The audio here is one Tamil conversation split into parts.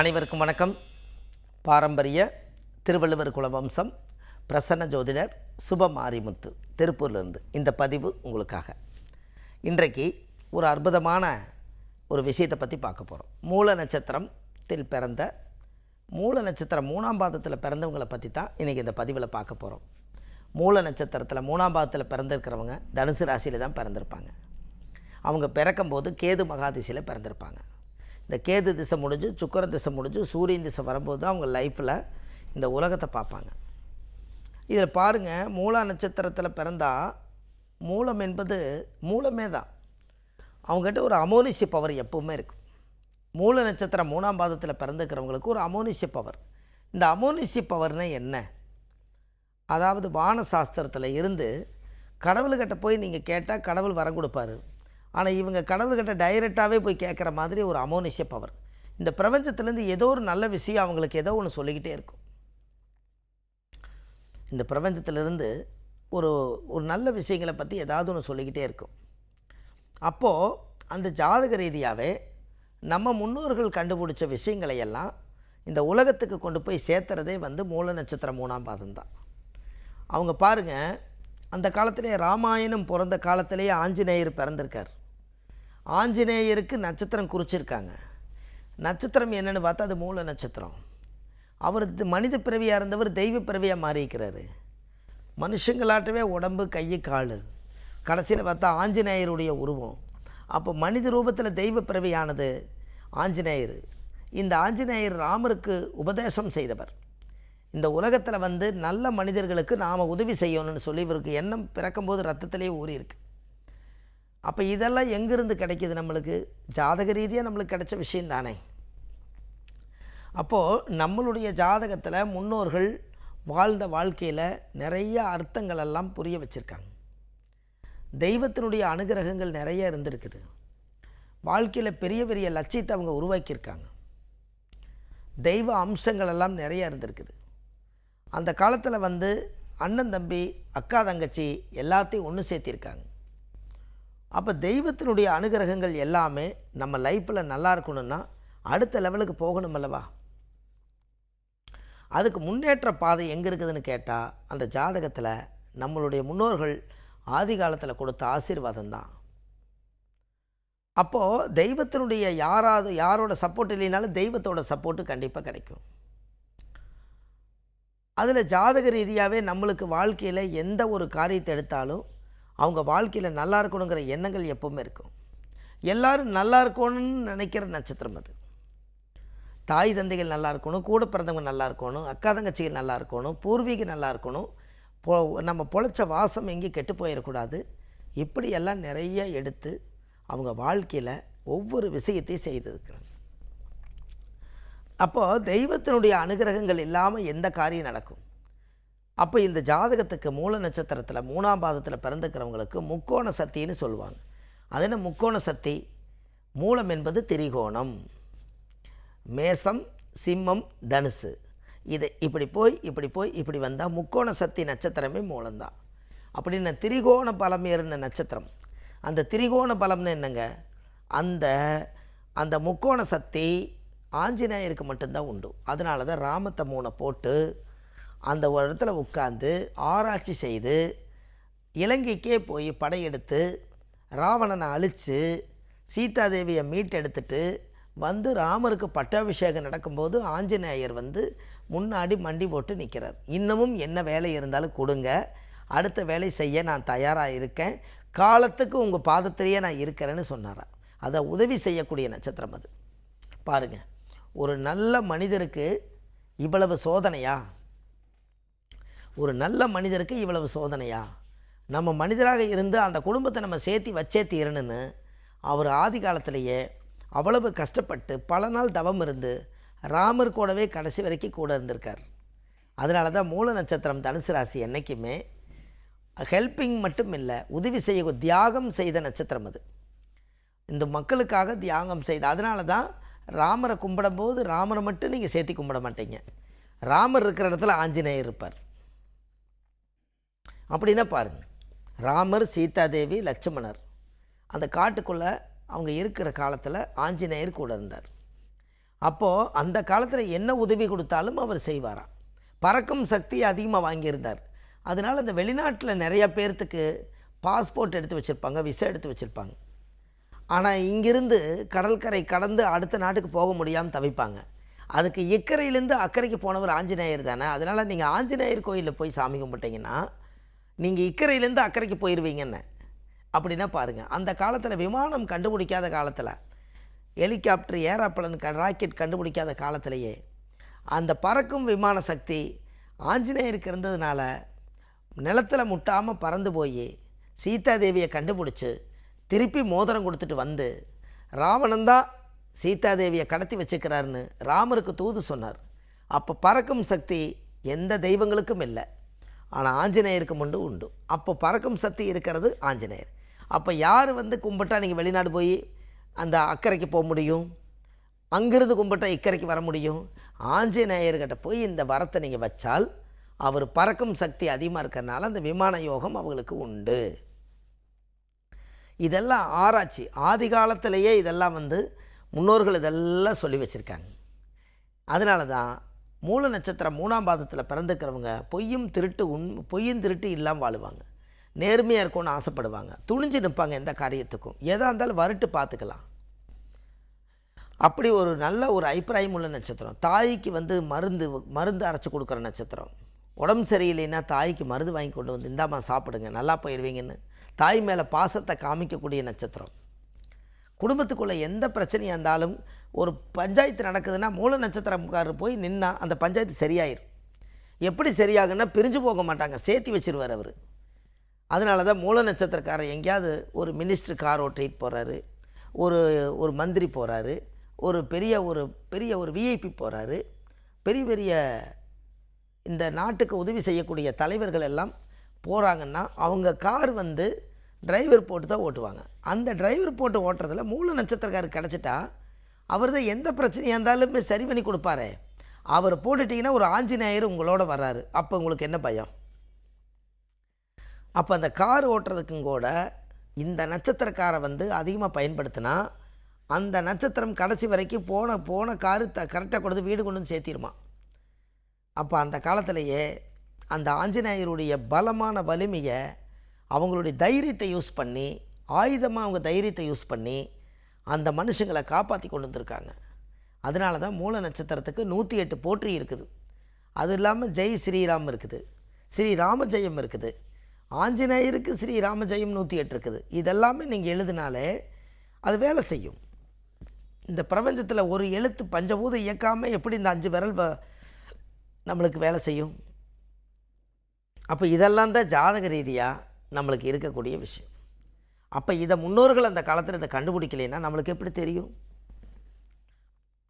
அனைவருக்கும் வணக்கம். பாரம்பரிய திருவள்ளுவர் குலவம்சம் பிரசன்ன ஜோதிடர் சுப மாரிமுத்து திருப்பூர்லேருந்து இந்த பதிவு உங்களுக்காக. இன்றைக்கு ஒரு அற்புதமான ஒரு விஷயத்தை பற்றி பார்க்க போகிறோம் மூல நட்சத்திரத்தில் பிறந்த மூல நட்சத்திரம் மூணாம் பாதத்தில் பிறந்தவங்களை பற்றி தான் இன்றைக்கி இந்த பதிவில் பார்க்க போகிறோம் மூல நட்சத்திரத்தில் மூணாம் பாதத்தில் பிறந்திருக்கிறவங்க தனுசு ராசியில் தான் பிறந்திருப்பாங்க. அவங்க பிறக்கும்போது கேது மகாதிசையில் பிறந்திருப்பாங்க. இந்த கேது திசை முடிஞ்சு சுக்கர திசை முடிஞ்சு சூரியன் திசை வரும்போது தான் அவங்க லைஃப்பில் இந்த உலகத்தை பார்ப்பாங்க. இதில் பாருங்கள் மூலா நட்சத்திரத்தில் பிறந்தால் மூலம் என்பது மூலமே தான். அவங்ககிட்ட ஒரு அமோனிஷிய பவர் எப்பவுமே இருக்கும். மூல நட்சத்திரம் மூணாம் பாதத்தில் பிறந்துக்கிறவங்களுக்கு ஒரு அமோனிஷிய பவர் இந்த அமோனிஷிய பவர்னால் என்ன? அதாவது வான சாஸ்திரத்தில் இருந்து கடவுள்கிட்ட போய் நீங்கள் கேட்டால் கடவுள் வரம் கொடுப்பாரு. ஆனால் இவங்க கடவுள்கிட்ட டைரெக்டாகவே போய் கேட்குற மாதிரி ஒரு அமோனிஷிய பவர் இந்த பிரபஞ்சத்துலேருந்து ஏதோ ஒரு நல்ல விஷயம் அவங்களுக்கு ஏதோ ஒன்று சொல்லிக்கிட்டே இருக்கும். இந்த பிரபஞ்சத்திலிருந்து ஒரு ஒரு நல்ல விஷயங்களை பற்றி ஏதாவது ஒன்று சொல்லிக்கிட்டே இருக்கும். அப்போது அந்த ஜாதக ரீதியாகவே நம்ம முன்னோர்கள் கண்டுபிடிச்ச விஷயங்களை எல்லாம் இந்த உலகத்துக்கு கொண்டு போய் சேர்த்துறதே வந்து மூல நட்சத்திரம் மூணாம் பாதம் தான். அவங்க பாருங்கள் அந்த காலத்திலே ராமாயணம் பிறந்த காலத்திலேயே ஆஞ்சநேயர் பிறந்திருக்கார். ஆஞ்சநேயருக்கு நட்சத்திரம் குறிச்சிருக்காங்க. நட்சத்திரம் என்னென்னு பார்த்தா அது மூல நட்சத்திரம். அவர் மனித பிறவியாக இருந்தவர் தெய்வ பிறவியாக மாறியிருக்கிறாரு. மனுஷங்களாட்டவே உடம்பு கை கால். கடைசியில் பார்த்தா ஆஞ்சநேயருடைய உருவம். அப்போ மனித ரூபத்தில் தெய்வ பிறவியானது ஆஞ்சநேயர். இந்த ஆஞ்சநேயர் ராமருக்கு உபதேசம் செய்தவர். இந்த உலகத்தில் வந்து நல்ல மனிதர்களுக்கு நாம் உதவி செய்யணும்னு சொல்லி இவருக்கு எண்ணம் பிறக்கும்போது ரத்தத்திலே ஊறியிருக்கு. அப்போ இதெல்லாம் எங்கேருந்து கிடைக்கிது நம்மளுக்கு? ஜாதக ரீதியாக நம்மளுக்கு கிடைச்ச விஷயம் தானே. அப்போது நம்மளுடைய ஜாதகத்தில் முன்னோர்கள் வாழ்ந்த வாழ்க்கையில் நிறைய அர்த்தங்கள் எல்லாம் புரிய வச்சுருக்காங்க. தெய்வத்தினுடைய அனுகிரகங்கள் நிறைய இருந்திருக்குது. வாழ்க்கையில் பெரிய பெரிய லட்சியத்தை அவங்க உருவாக்கியிருக்காங்க. தெய்வ அம்சங்கள் எல்லாம் நிறைய இருந்திருக்குது. அந்த காலத்தில் வந்து அண்ணன் தம்பி அக்கா தங்கச்சி எல்லாத்தையும் ஒன்று சேர்த்திருக்காங்க. அப்போ தெய்வத்தினுடைய அனுகிரகங்கள் எல்லாமே நம்ம லைஃப்பில் நல்லா இருக்கணும்னா அடுத்த லெவலுக்கு போகணும் அல்லவா? அதுக்கு முன்னேற்ற பாதை எங்கே இருக்குதுன்னு கேட்டால் அந்த ஜாதகத்தில் நம்மளுடைய முன்னோர்கள் ஆதி காலத்தில் கொடுத்த ஆசீர்வாதம் தான். அப்போது தெய்வத்தினுடைய யாராவது யாரோட சப்போர்ட் இல்லைனாலும் தெய்வத்தோட சப்போர்ட்டு கண்டிப்பாக கிடைக்கும். அதில் ஜாதக ரீதியாகவே நம்மளுக்கு வாழ்க்கையில் எந்த ஒரு காரியத்தை எடுத்தாலும் அவங்க வாழ்க்கையில் நல்லா இருக்கணுங்கிற எண்ணங்கள் எப்பவுமே இருக்கும். எல்லாரும் நல்லா இருக்கணும்னு நினைக்கிற நட்சத்திரம் அது. தாய் தந்தைகள் நல்லா இருக்கணும் கூட பிறந்தவங்க நல்லா இருக்கணும் அக்கா தங்கச்சிகள் நல்லா இருக்கணும் பூர்வீகம் நல்லா இருக்கணும். பொ நம்ம பொழைச்ச வாசம் எங்கேயும் கெட்டு போயிடக்கூடாது. இப்படியெல்லாம் நிறைய எடுத்து அவங்க வாழ்க்கையில் ஒவ்வொரு விஷயத்தையும் செய்திருக்கிறாங்க. அப்போது தெய்வத்தினுடைய அனுகிரகங்கள் இல்லாமல் எந்த காரியம் நடக்கும்? அப்போ இந்த ஜாதகத்துக்கு மூல நட்சத்திரத்தில் மூணாம் பாதத்தில் பிறந்துக்கிறவங்களுக்கு முக்கோண சக்தின்னு சொல்லுவாங்க. அது என்ன? முக்கோண சக்தி. மூலம் என்பது திரிகோணம். மேசம் சிம்மம் தனுசு. இது இப்படி போய் இப்படி போய் இப்படி வந்தால் முக்கோண சக்தி நட்சத்திரமே மூலம்தான். அப்படின்னு திரிகோண பலம் ஏறின நட்சத்திரம். அந்த திரிகோண பலம்னு என்னங்க? அந்த அந்த முக்கோண சக்தி ஆஞ்சநேயருக்கு மட்டும்தான் உண்டு. அதனால தான் ராமத்தை மூணை போட்டு அந்த ஒரு இடத்துல உட்காந்து ஆராய்ச்சி செய்து இலங்கைக்கே போய் படையெடுத்து ராவணனை அழித்து சீதாதேவியை மீட்டெடுத்துட்டு வந்து ராமருக்கு பட்டாபிஷேகம் நடக்கும்போது ஆஞ்சநேயர் வந்து முன்னாடி மண்டி போட்டு நிற்கிறார் இன்னமும் என்ன வேலை இருந்தாலும் கொடுங்க. அடுத்த வேலை செய்ய நான் தயாராக இருக்கேன். காலத்துக்கு உங்கள் பாதத்திலேயே நான் இருக்கிறேன்னு சொன்னாராம் அதை உதவி செய்யக்கூடிய நட்சத்திரம் அது. பாருங்கள் ஒரு நல்ல மனிதருக்கு இவ்வளவு சோதனையா? ஒரு நல்ல மனிதருக்கு இவ்வளவு சோதனையா? நம்ம மனிதராக இருந்து அந்த குடும்பத்தை நம்ம சேர்த்தி வச்சே தீரணும்னு அவர் ஆதி காலத்திலேயே அவ்வளவு கஷ்டப்பட்டு பல நாள் தவம் இருந்து ராமர் கூடவே கடைசி வரைக்கும் கூட இருந்திருக்கார். அதனால தான் மூல நட்சத்திரம் தனுசு ராசி என்றைக்குமே ஹெல்ப்பிங் மட்டும் இல்லை உதவி செய்ய தியாகம் செய்த நட்சத்திரம் அது. இந்த மக்களுக்காக தியாகம் செய்த அதனால தான் ராமரை கும்பிடும்போது ராமரை மட்டும் நீங்கள் சேர்த்தி கும்பிட மாட்டீங்க. ராமர் இருக்கிற இடத்துல ஆஞ்சநேயர் இருப்பார். அப்படின்னா பாருங்கள் ராமர் சீதாதேவி லட்சுமணர். அந்த காட்டுக்குள்ளே அவங்க இருக்கிற காலத்தில் ஆஞ்சநேயர் கூட இருந்தார். அப்போது அந்த காலத்தில் என்ன உதவி கொடுத்தாலும் அவர் செய்வாராம் பறக்கும் சக்தி அதிகமாக வாங்கியிருந்தார். அதனால் அந்த வெளிநாட்டில் நிறைய பேர்த்துக்கு பாஸ்போர்ட் எடுத்து வச்சுருப்பாங்க விசா எடுத்து வச்சுருப்பாங்க. ஆனால் இங்கிருந்து கடற்கரை கடந்து அடுத்த நாட்டுக்கு போக முடியாமல் தவிப்பாங்க. அதுக்கு இக்கரையிலேருந்து அக்கறைக்கு போனவர் ஆஞ்சநேயர் தானே. அதனால் நீங்கள் ஆஞ்சநேயர் கோயிலில் போய் சாமி கும்பிட்டிங்கன்னா நீங்கள் இக்கரையிலேருந்து அக்கறைக்கு போயிடுவீங்கன்னு அப்படின்னா பாருங்கள் அந்த காலத்தில் விமானம் கண்டுபிடிக்காத காலத்தில் ஹெலிகாப்டர் ஏரோப்ளன் க ராக்கெட் கண்டுபிடிக்காத காலத்திலேயே அந்த பறக்கும் விமான சக்தி ஆஞ்சநேயருக்கு இருந்ததுனால நிலத்தில் முட்டாமல் பறந்து போய் சீதாதேவியை கண்டுபிடிச்சி திருப்பி மோதிரம் கொடுத்துட்டு வந்து ராவணன் தான் சீதாதேவியை கடத்தி வச்சுக்கிறாருன்னு ராமருக்கு தூது சொன்னார். அப்போ பறக்கும் சக்தி எந்த தெய்வங்களுக்கும் இல்லை. ஆனால் ஆஞ்சநேயருக்கு மட்டும் உண்டு. அப்போ பறக்கும் சக்தி இருக்கிறது ஆஞ்சநேயர். அப்போ யார் வந்து கும்பிட்டா நீங்கள் வெளிநாடு போய் அந்த அக்கறைக்கு போக முடியும்? அங்கிருந்து கும்பிட்டா இக்கரைக்கு வர முடியும்? ஆஞ்சநேயர்கிட்ட போய் இந்த வரத்தை நீங்கள் வச்சால் அவர் பறக்கும் சக்தி அதிகமாக இருக்கிறனால அந்த விமான யோகம் அவங்களுக்கு உண்டு. இதெல்லாம் ஆராய்ச்சி. ஆதி காலத்திலேயே இதெல்லாம் வந்து முன்னோர்கள் இதெல்லாம் சொல்லி வச்சுருக்காங்க. அதனால தான் மூல நட்சத்திரம் மூணாம் பாதத்தில் பிறந்துக்கிறவங்க பொய்யும் திருட்டு உண் பொய்யும் திருட்டு இல்லாமல் வாழுவாங்க. நேர்மையாக இருக்கும்னு ஆசைப்படுவாங்க. துணிஞ்சு நிற்பாங்க எந்த காரியத்துக்கும். எதாக இருந்தாலும் வறுட்டு பார்த்துக்கலாம் அப்படி ஒரு நல்ல ஒரு அபிப்பிராயம் உள்ள நட்சத்திரம். தாய்க்கு வந்து மருந்து மருந்து அரைச்சி கொடுக்குற நட்சத்திரம். உடம்பு சரியில்லைன்னா தாய்க்கு மருந்து வாங்கி கொண்டு வந்து இந்தாம்மா சாப்பிடுங்க நல்லா போயிடுவீங்கன்னு தாய் மேலே பாசத்தை காமிக்கக்கூடிய நட்சத்திரம். குடும்பத்துக்குள்ளே எந்த பிரச்சனையாக இருந்தாலும் ஒரு பஞ்சாயத்து நடக்குதுன்னா மூல நட்சத்திரம்காரர் போய் நின்னா அந்த பஞ்சாயத்து சரியாயிரும். எப்படி சரியாகுன்னா பிரிஞ்சு போக மாட்டாங்க சேர்த்தி வச்சிருவார் அவர். அதனால தான் மூல நட்சத்திரக்காரர் எங்கேயாவது ஒரு மினிஸ்டர் கார் ஓட்டிகிட்டு போகிறாரு ஒரு ஒரு மந்திரி போகிறாரு ஒரு பெரிய ஒரு பெரிய ஒரு விஐபி போகிறாரு பெரிய பெரிய இந்த நாட்டுக்கு உதவி செய்யக்கூடிய தலைவர்கள் எல்லாம் போகிறாங்கன்னா அவங்க கார் வந்து டிரைவர் போட்டு தான் ஓட்டுவாங்க. அந்த டிரைவர் போட்டு ஓட்டுறதுல மூல நட்சத்திரக்காரர் கிடச்சிட்டா அவர் தான் எந்த பிரச்சனையாக இருந்தாலுமே சரி பண்ணி கொடுப்பாரு. அவர் போட்டுட்டிங்கன்னா ஒரு ஆஞ்சநேயர் உங்களோட வர்றாரு. அப்போ உங்களுக்கு என்ன பயம்? அப்போ அந்த கார் ஓட்டுறதுக்கும் கூட இந்த நட்சத்திரக்காரை வந்து அதிகமாக பயன்படுத்தினா அந்த நட்சத்திரம் கடைசி வரைக்கும் போன போன காரு த கரெக்டாக கொண்டு வீடு கொண்டு வந்து சேர்த்திடுமா அப்போ அந்த காலத்திலேயே அந்த ஆஞ்சநேயருடைய பலமான வலிமையை அவங்களுடைய தைரியத்தை யூஸ் பண்ணி ஆயுதமாக அவங்க தைரியத்தை யூஸ் பண்ணி அந்த மனுஷங்களை காப்பாற்றி கொண்டு வந்திருக்காங்க அதனால தான் மூல நட்சத்திரத்துக்கு நூற்றி எட்டு போற்றி இருக்குது. அது இல்லாமல் ஜெய் ஸ்ரீராம் இருக்குது. ஸ்ரீராம ஜெயம் இருக்குது. ஆஞ்சநேயருக்கு ஸ்ரீராம ஜெயம் நூற்றி எட்டு இருக்குது. இதெல்லாமே நீங்கள் எழுதினாலே அது வேலை செய்யும். இந்த பிரபஞ்சத்தில் ஒரு எழுத்து பஞ்சபூதம் இயக்காமல் எப்படி இந்த அஞ்சு விரல் வ- நம்மளுக்கு வேலை செய்யும்? அப்போ இதெல்லாம் தான் ஜாதக ரீதியாக நம்மளுக்கு இருக்கக்கூடிய விஷயம். அப்போ இதை முன்னோர்கள் அந்த காலத்தில் இதை கண்டுபிடிக்கலைன்னா நம்மளுக்கு எப்படி தெரியும்?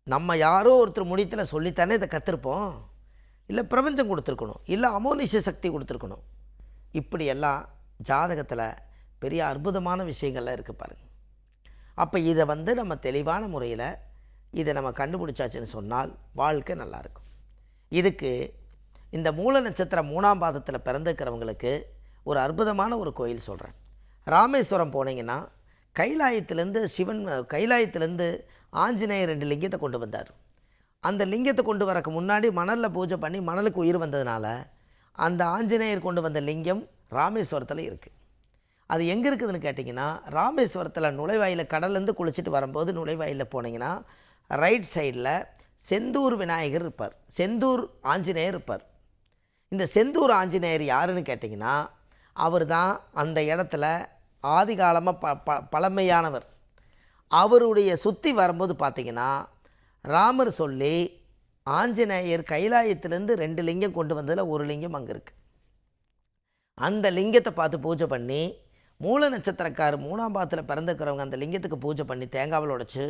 நம்ம யாரோ ஒருத்தர் முடித்தில் சொல்லித்தானே இதை கற்றுருப்போம் இல்லை பிரபஞ்சம் கொடுத்துருக்கணும். இல்லை அமோனிஷ சக்தி கொடுத்துருக்கணும். இப்படியெல்லாம் ஜாதகத்தில் பெரிய அற்புதமான விஷயங்கள்லாம் இருக்குது பாருங்கள் அப்போ இதை வந்து நம்ம தெளிவான முறையில் இதை நம்ம கண்டுபிடிச்சாச்சுன்னு சொன்னால் வாழ்க்கை நல்லாயிருக்கும் இதுக்கு இந்த மூல நட்சத்திரம் மூணாம் பாதத்தில் பிறந்திருக்கிறவங்களுக்கு ஒரு அற்புதமான ஒரு கோயில் சொல்கிறேன் ராமேஸ்வரம் போனீங்கன்னா கைலாயத்திலேருந்து சிவன் கைலாயத்திலேருந்து ஆஞ்சநேயர் ரெண்டு லிங்கத்தை கொண்டு வந்தார். அந்த லிங்கத்தை கொண்டு வரக்கு முன்னாடி மணலில் பூஜை பண்ணி மணலுக்கு உயிர் வந்ததுனால அந்த ஆஞ்சநேயர் கொண்டு வந்த லிங்கம் ராமேஸ்வரத்தில் இருக்குது அது எங்கே இருக்குதுன்னு கேட்டிங்கன்னா ராமேஸ்வரத்தில் நுழைவாயில் கடல்லேருந்து குளிச்சுட்டு வரும்போது நுழைவாயில் போனீங்கன்னா ரைட் சைடில் செந்தூர் விநாயகர் இருப்பார். செந்தூர் ஆஞ்சநேயர் இருப்பார். இந்த செந்தூர் ஆஞ்சநேயர் யாருன்னு கேட்டிங்கன்னா அவர் தான் அந்த இடத்துல ஆதிகாலமாக ப ப பழமையானவர். அவருடைய சுற்றி வரும்போது பார்த்தீங்கன்னா ராமர் சொல்லி ஆஞ்சநேயர் கைலாயத்திலேருந்து ரெண்டு லிங்கம் கொண்டு வந்ததில் ஒரு லிங்கம் அங்கே இருக்குது அந்த லிங்கத்தை பார்த்து பூஜை பண்ணி மூல நட்சத்திரக்கார் மூணாம் பாத்தில் பிறந்துக்கிறவங்க அந்த லிங்கத்துக்கு பூஜை பண்ணி தேங்காவில் உடைச்சி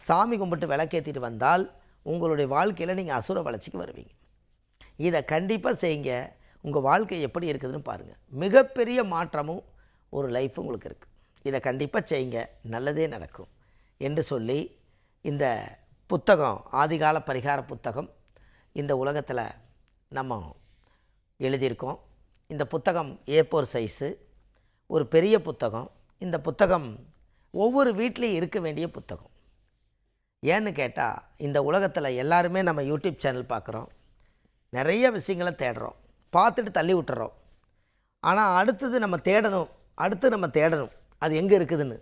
சாமி கும்பிட்டு விளக்கேற்றிட்டு வந்தால் உங்களுடைய வாழ்க்கையில் நீங்கள் அசுர வளர்ச்சிக்கு வருவீங்க. இதை கண்டிப்பாக செய்யுங்க. உங்கள் வாழ்க்கை எப்படி இருக்குதுன்னு பாருங்கள் மிகப்பெரிய மாற்றமும் ஒரு லைஃப் உங்களுக்கு இருக்குது இதை கண்டிப்பாக செய்யுங்க. நல்லதே நடக்கும். என்று சொல்லி இந்த புத்தகம் ஆதிகால பரிகார புத்தகம் இந்த உலகத்தில் நம்ம எழுதியிருக்கோம். இந்த புத்தகம் ஏப்போர் சைஸு ஒரு பெரிய புத்தகம். இந்த புத்தகம் ஒவ்வொரு வீட்லேயும் இருக்க வேண்டிய புத்தகம். ஏன்னு கேட்டால் இந்த உலகத்தில் எல்லாருமே நம்ம யூடியூப் சேனல் பார்க்குறோம் நிறைய விஷயங்களை தேடுறோம். பார்த்துட்டு தள்ளி விட்டுறோம். ஆனால் அடுத்தது நம்ம தேடணும். அடுத்து நம்ம தேடணும். அது எங்கே இருக்குதுன்னு.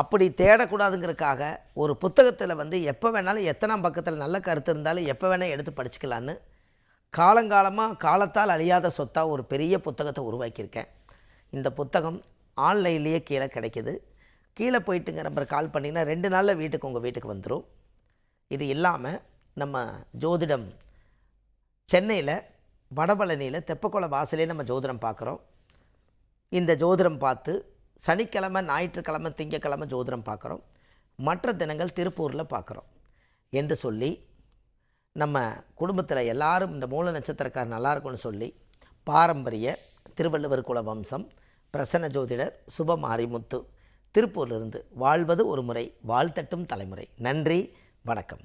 அப்படி தேடக்கூடாதுங்கிறதுக்காக ஒரு புத்தகத்தில் வந்து எப்போ வேணாலும் எத்தனாம் பக்கத்தில் நல்ல கருத்து இருந்தாலும் எப்போ வேணால் எடுத்து படிச்சுக்கலான்னு காலங்காலமாக காலத்தால் அழியாத சொத்தாக ஒரு பெரிய புத்தகத்தை உருவாக்கியிருக்கேன். இந்த புத்தகம் ஆன்லைன்லேயே கீழே கிடைக்கிது. கீழே போயிட்டுங்க நம்பர் கால் பண்ணிங்கன்னா ரெண்டு நாளில் வீட்டுக்கு உங்கள் வீட்டுக்கு வந்துடும் இது இல்லாமல் நம்ம ஜோதிடம் சென்னையில் வடபழனியில் தெப்பக்குள வாசலே நம்ம ஜோதிடம் பார்க்குறோம். இந்த ஜோதிடம் பார்த்து சனிக்கிழமை ஞாயிற்றுக்கிழமை திங்கக்கிழமை ஜோதிடம் பார்க்குறோம். மற்ற தினங்கள் திருப்பூரில் பார்க்குறோம். என்று சொல்லி நம்ம குடும்பத்தில் எல்லாரும் இந்த மூல நட்சத்திரக்கார் நல்லா இருக்கும்னு சொல்லி பாரம்பரிய திருவள்ளுவர் குல வம்சம் பிரசன்ன ஜோதிடர் சுப மாரிமுத்து திருப்பூரிலிருந்து வாழ்வது ஒரு முறை வாழ்த்தட்டும் தலைமுறை. நன்றி வணக்கம்.